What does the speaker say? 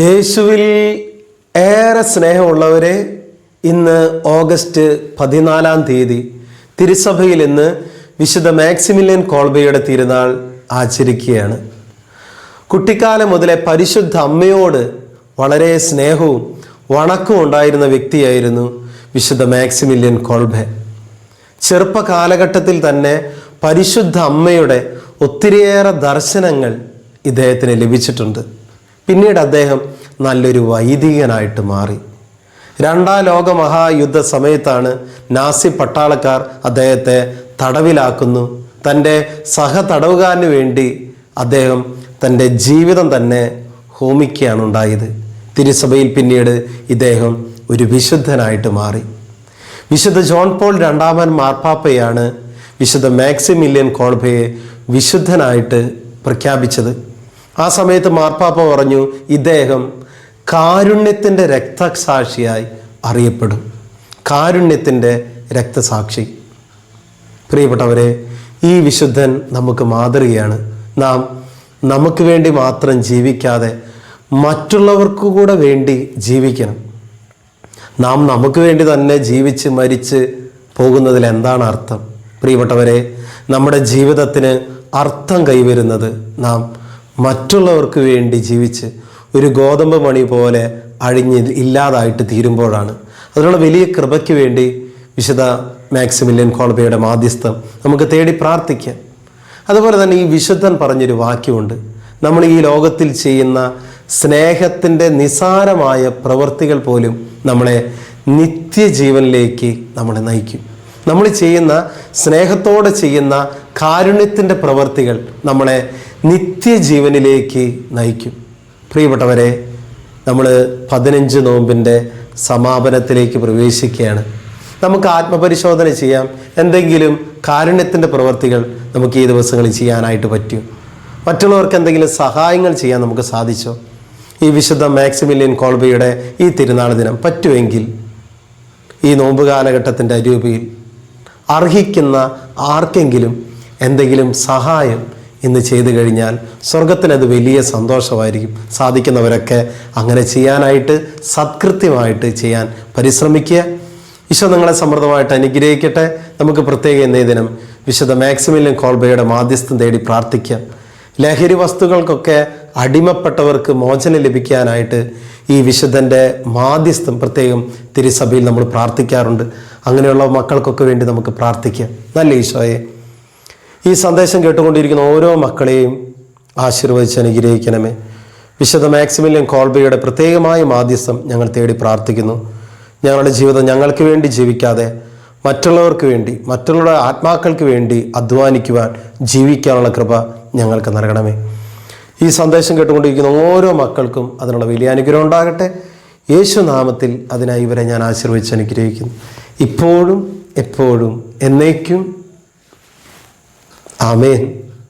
യേശുവിൽ ഏറെ സ്നേഹമുള്ളവരെ ഇന്ന് ഓഗസ്റ്റ് പതിനാലാം തീയതി തിരുസഭയിൽ ഇന്ന് വിശുദ്ധ മാക്സിമിലിയൻ കോൾബയുടെ തിരുനാൾ ആചരിക്കുകയാണ്. കുട്ടിക്കാലം മുതലേ പരിശുദ്ധ അമ്മയോട് വളരെ സ്നേഹവും വണക്കവും ഉണ്ടായിരുന്ന വ്യക്തിയായിരുന്നു വിശുദ്ധ മാക്സിമിലിയൻ കോൾബെ. ചെറുപ്പ കാലഘട്ടത്തിൽ തന്നെ പരിശുദ്ധ അമ്മയുടെ ഒത്തിരിയേറെ ദർശനങ്ങൾ ഇദ്ദേഹത്തിന് ലഭിച്ചിട്ടുണ്ട്. പിന്നീട് അദ്ദേഹം നല്ലൊരു വൈദികനായിട്ട് മാറി. രണ്ടാം ലോക മഹായുദ്ധ സമയത്താണ് നാസി പട്ടാളക്കാർ അദ്ദേഹത്തെ തടവിലാക്കുന്നു. തന്റെ സഹതടവുകാരന് വേണ്ടി അദ്ദേഹം തന്റെ ജീവിതം തന്നെ ഹോമിക്കുകയാണ് ഉണ്ടായത് തിരുസഭയിൽ പിന്നീട് ഇദ്ദേഹം ഒരു വിശുദ്ധനായിട്ട് മാറി. വിശുദ്ധ ജോൺ പോൾ രണ്ടാമൻ മാർപ്പാപ്പയാണ് വിശുദ്ധ മാക്സിമില്യൻ കോൾബയെ വിശുദ്ധനായിട്ട് പ്രഖ്യാപിച്ചത്. ആ സമയത്ത് മാർപ്പാപ്പ പറഞ്ഞു ഇദ്ദേഹം കാരുണ്യത്തിന്റെ രക്തസാക്ഷിയായി അറിയപ്പെടും. കാരുണ്യത്തിന്റെ രക്തസാക്ഷി. പ്രിയപ്പെട്ടവരെ ഈ വിശുദ്ധൻ നമുക്ക് മാതൃകയാണ്. നാം നമുക്ക് വേണ്ടി മാത്രം ജീവിക്കാതെ മറ്റുള്ളവർക്ക് കൂടെ വേണ്ടി ജീവിക്കണം. നാം നമുക്ക് വേണ്ടി തന്നെ ജീവിച്ച് മരിച്ച് പോകുന്നതിൽ എന്താണ് അർത്ഥം? പ്രിയപ്പെട്ടവരെ നമ്മുടെ ജീവിതത്തിന് അർത്ഥം കൈവരുന്നത് നാം മറ്റുള്ളവർക്ക് വേണ്ടി ജീവിച്ച് ഒരു ഗോതമ്പ് മണി പോലെ അഴിഞ്ഞ് ഇല്ലാതായിട്ട് തീരുമ്പോഴാണ്. അതിനുള്ള വലിയ കൃപയ്ക്ക് വേണ്ടി വിശുദ്ധ മാക്സിമില്യൻ കോളബയുടെ മാധ്യസ്ഥം നമുക്ക് തേടി പ്രാർത്ഥിക്കാം. അതുപോലെ തന്നെ ഈ വിശുദ്ധൻ പറഞ്ഞൊരു വാക്യമുണ്ട്. നമ്മൾ ഈ ലോകത്തിൽ ചെയ്യുന്ന സ്നേഹത്തിന്റെ നിസാരമായ പ്രവൃത്തികൾ പോലും നമ്മളെ നിത്യജീവനിലേക്ക് നമ്മളെ നയിക്കും. നമ്മൾ ചെയ്യുന്ന സ്നേഹത്തോടെ ചെയ്യുന്ന കാരുണ്യത്തിന്റെ പ്രവൃത്തികൾ നമ്മളെ നിത്യജീവനിലേക്ക് നയിക്കും. പ്രിയപ്പെട്ടവരെ നമ്മൾ പതിനഞ്ച് നോമ്പിന്റെ സമാപനത്തിലേക്ക് പ്രവേശിക്കുകയാണ്. നമുക്ക് ആത്മപരിശോധന ചെയ്യാം. എന്തെങ്കിലും കാരുണ്യത്തിന്റെ പ്രവൃത്തികൾ നമുക്ക് ഈ ദിവസങ്ങളിൽ ചെയ്യാനായിട്ട് പറ്റും. മറ്റുള്ളവർക്ക് എന്തെങ്കിലും സഹായങ്ങൾ ചെയ്യാൻ നമുക്ക് സാധിച്ചോ? ഈ വിശുദ്ധ മാക്സിമില്യൻ കോൾബയുടെ ഈ തിരുനാൾ ദിനം പറ്റുമെങ്കിൽ ഈ നോമ്പ് കാലഘട്ടത്തിന്റെ അരൂപിയിൽ അർഹിക്കുന്ന ആർക്കെങ്കിലും എന്തെങ്കിലും സഹായം ഇന്ന് ചെയ്തു കഴിഞ്ഞാൽ സ്വർഗത്തിനത് വലിയ സന്തോഷമായിരിക്കും. സാധിക്കുന്നവരൊക്കെ അങ്ങനെ ചെയ്യാനായിട്ട് സത്കൃത്യമായിട്ട് ചെയ്യാൻ പരിശ്രമിക്കുക. ഈശോ നിങ്ങളെ സമൃദ്ധമായിട്ട് അനുഗ്രഹിക്കട്ടെ. നമുക്ക് പ്രത്യേക എന്നേ ദിനം വിശുദ്ധ മാക്സിമിലിയൻ കോൾബയുടെ മാധ്യസ്ഥം തേടി പ്രാർത്ഥിക്കാം. ലഹരി വസ്തുക്കൾക്കൊക്കെ അടിമപ്പെട്ടവർക്ക് മോചനം ലഭിക്കാനായിട്ട് ഈ വിശുദ്ധന്റെ മാധ്യസ്ഥം പ്രത്യേകം തിരുസഭയിൽ നമ്മൾ പ്രാർത്ഥിക്കാറുണ്ട്. അങ്ങനെയുള്ള മക്കൾക്കൊക്കെ വേണ്ടി നമുക്ക് പ്രാർത്ഥിക്കാം. നല്ല ഈശോയെ. ഈ സന്ദേശം കേട്ടുകൊണ്ടിരിക്കുന്ന ഓരോ മക്കളെയും ആശീർവദിച്ച് അനുഗ്രഹിക്കണമേ. വിശുദ്ധ മാക്സിമിലിയൻ കോൾബയുടെ പ്രത്യേകമായ മാധ്യസ്ഥം ഞങ്ങൾ തേടി പ്രാർത്ഥിക്കുന്നു. ഞങ്ങളുടെ ജീവിതം ഞങ്ങൾക്ക് വേണ്ടി ജീവിക്കാതെ മറ്റുള്ളവർക്ക് വേണ്ടി മറ്റുള്ളവരുടെ ആത്മാക്കൾക്ക് വേണ്ടി അധ്വാനിക്കുവാൻ ജീവിക്കാനുള്ള കൃപ ഞങ്ങൾക്ക് നൽകണമേ. ഈ സന്ദേശം കേട്ടുകൊണ്ടിരിക്കുന്ന ഓരോ മക്കൾക്കും അതിനുള്ള വലിയ അനുഗ്രഹം ഉണ്ടാകട്ടെ. യേശുനാമത്തിൽ അതിനായി ഇവരെ ഞാൻ ആശീർവദിച്ച് അനുഗ്രഹിക്കുന്നു. ഇപ്പോഴും എപ്പോഴും എന്നേക്കും. ആമേൻ.